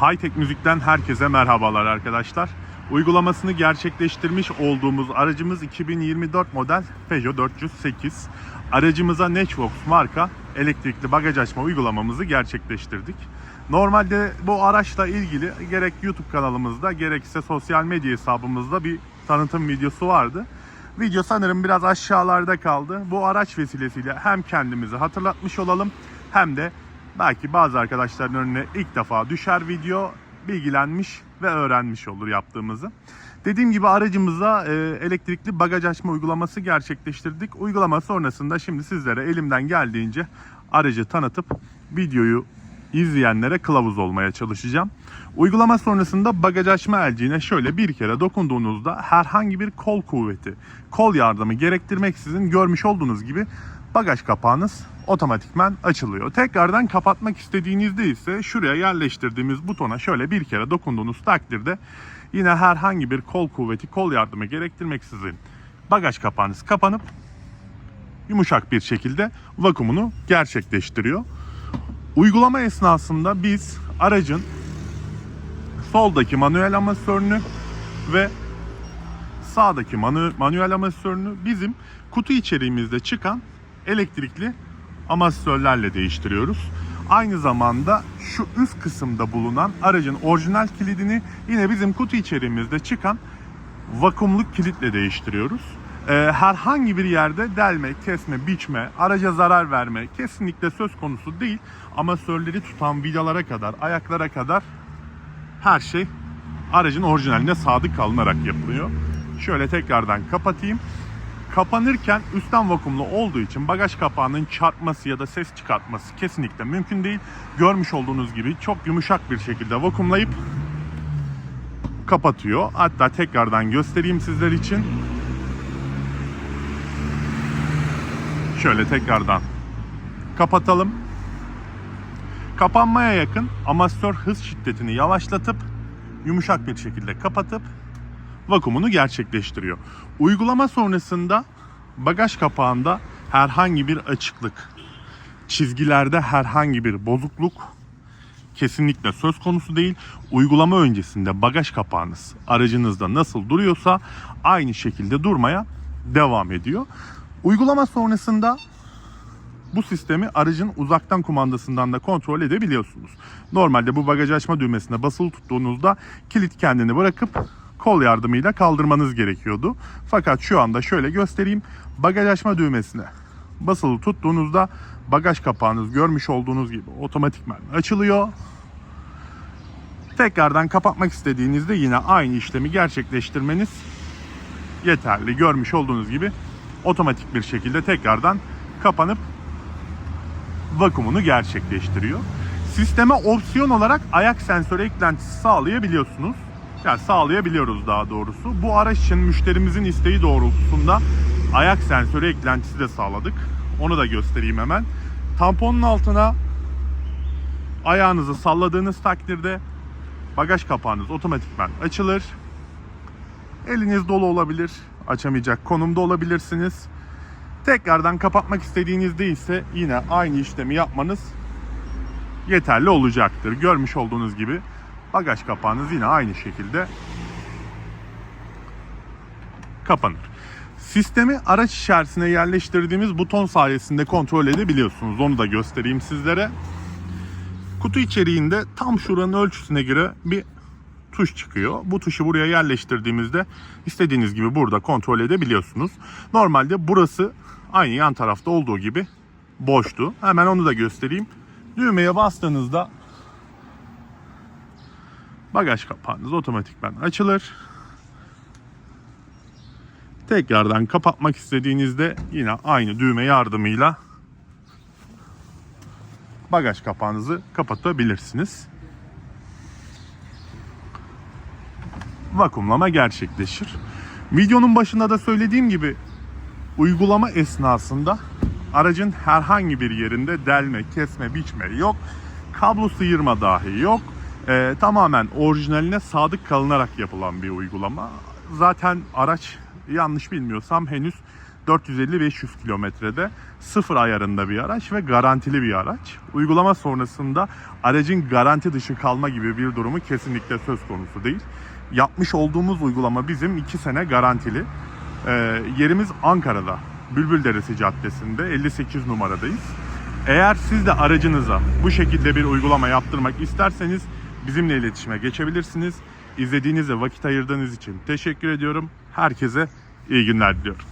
Hightech Müzik'ten herkese merhabalar arkadaşlar. Uygulamasını gerçekleştirmiş olduğumuz aracımız 2024 model Peugeot 408. Aracımıza Networks marka elektrikli bagaj açma uygulamamızı gerçekleştirdik. Normalde bu araçla ilgili gerek YouTube kanalımızda gerekse sosyal medya hesabımızda bir tanıtım videosu vardı. Video sanırım biraz aşağılarda kaldı. Bu araç vesilesiyle hem kendimizi hatırlatmış olalım hem de belki bazı arkadaşların önüne ilk defa düşer video bilgilenmiş ve öğrenmiş olur yaptığımızı. Dediğim gibi aracımıza e, elektrikli bagaj açma uygulaması gerçekleştirdik. Uygulama sonrasında şimdi sizlere elimden geldiğince aracı tanıtıp videoyu izleyenlere kılavuz olmaya çalışacağım. Uygulama sonrasında bagaj açma elciğine şöyle bir kere dokunduğunuzda herhangi bir kol kuvveti, kol yardımı gerektirmeksizin görmüş olduğunuz gibi bagaj kapağınız otomatikman açılıyor. Tekrardan kapatmak istediğinizde ise şuraya yerleştirdiğimiz butona şöyle bir kere dokunduğunuz takdirde yine herhangi bir kol kuvveti, kol yardımı gerektirmeksizin bagaj kapağınız kapanıp yumuşak bir şekilde vakumunu gerçekleştiriyor. Uygulama esnasında biz aracın soldaki manuel amasörünü ve sağdaki manu- manuel amasörünü bizim kutu içeriğimizde çıkan elektrikli amasörlerle değiştiriyoruz. Aynı zamanda şu üst kısımda bulunan aracın orijinal kilidini yine bizim kutu içeriğimizde çıkan vakumlu kilitle değiştiriyoruz. Ee, herhangi bir yerde delme, kesme, biçme, araca zarar verme kesinlikle söz konusu değil. Amasörleri tutan vidalara kadar, ayaklara kadar her şey aracın orijinaline sadık kalınarak yapılıyor. Şöyle tekrardan kapatayım. Kapanırken üstten vakumlu olduğu için bagaj kapağının çarpması ya da ses çıkartması kesinlikle mümkün değil. Görmüş olduğunuz gibi çok yumuşak bir şekilde vakumlayıp kapatıyor. Hatta tekrardan göstereyim sizler için. Şöyle tekrardan kapatalım. Kapanmaya yakın amasör hız şiddetini yavaşlatıp yumuşak bir şekilde kapatıp vakumunu gerçekleştiriyor. Uygulama sonrasında bagaj kapağında herhangi bir açıklık, çizgilerde herhangi bir bozukluk kesinlikle söz konusu değil. Uygulama öncesinde bagaj kapağınız aracınızda nasıl duruyorsa aynı şekilde durmaya devam ediyor. Uygulama sonrasında bu sistemi aracın uzaktan kumandasından da kontrol edebiliyorsunuz. Normalde bu bagaj açma düğmesine basılı tuttuğunuzda kilit kendini bırakıp kol yardımıyla kaldırmanız gerekiyordu. Fakat şu anda şöyle göstereyim. Bagaj açma düğmesine basılı tuttuğunuzda bagaj kapağınız görmüş olduğunuz gibi otomatikman açılıyor. Tekrardan kapatmak istediğinizde yine aynı işlemi gerçekleştirmeniz yeterli. Görmüş olduğunuz gibi otomatik bir şekilde tekrardan kapanıp vakumunu gerçekleştiriyor. Sisteme opsiyon olarak ayak sensörü eklentisi sağlayabiliyorsunuz. Yani sağlayabiliyoruz daha doğrusu. Bu araç için müşterimizin isteği doğrultusunda ayak sensörü eklentisi de sağladık. Onu da göstereyim hemen. Tamponun altına ayağınızı salladığınız takdirde bagaj kapağınız otomatikman açılır. Eliniz dolu olabilir, açamayacak konumda olabilirsiniz. Tekrardan kapatmak istediğinizde ise yine aynı işlemi yapmanız yeterli olacaktır. Görmüş olduğunuz gibi bagaj kapağınız yine aynı şekilde kapanır. Sistemi araç içerisine yerleştirdiğimiz buton sayesinde kontrol edebiliyorsunuz. Onu da göstereyim sizlere. Kutu içeriğinde tam şuranın ölçüsüne göre bir tuş çıkıyor. Bu tuşu buraya yerleştirdiğimizde istediğiniz gibi burada kontrol edebiliyorsunuz. Normalde burası aynı yan tarafta olduğu gibi boştu. Hemen onu da göstereyim. Düğmeye bastığınızda bagaj kapağınız otomatikman açılır. Tekrardan kapatmak istediğinizde yine aynı düğme yardımıyla bagaj kapağınızı kapatabilirsiniz. vakumlama gerçekleşir. Videonun başında da söylediğim gibi uygulama esnasında aracın herhangi bir yerinde delme, kesme, biçme yok. Kablo sıyırma dahi yok. Ee, tamamen orijinaline sadık kalınarak yapılan bir uygulama. Zaten araç yanlış bilmiyorsam henüz 450-500 kilometrede sıfır ayarında bir araç ve garantili bir araç. Uygulama sonrasında aracın garanti dışı kalma gibi bir durumu kesinlikle söz konusu değil. Yapmış olduğumuz uygulama bizim 2 sene garantili. Ee, yerimiz Ankara'da. Bülbülderesi Caddesi'nde 58 numaradayız. Eğer siz de aracınıza bu şekilde bir uygulama yaptırmak isterseniz bizimle iletişime geçebilirsiniz. İzlediğiniz ve vakit ayırdığınız için teşekkür ediyorum. Herkese iyi günler diliyorum.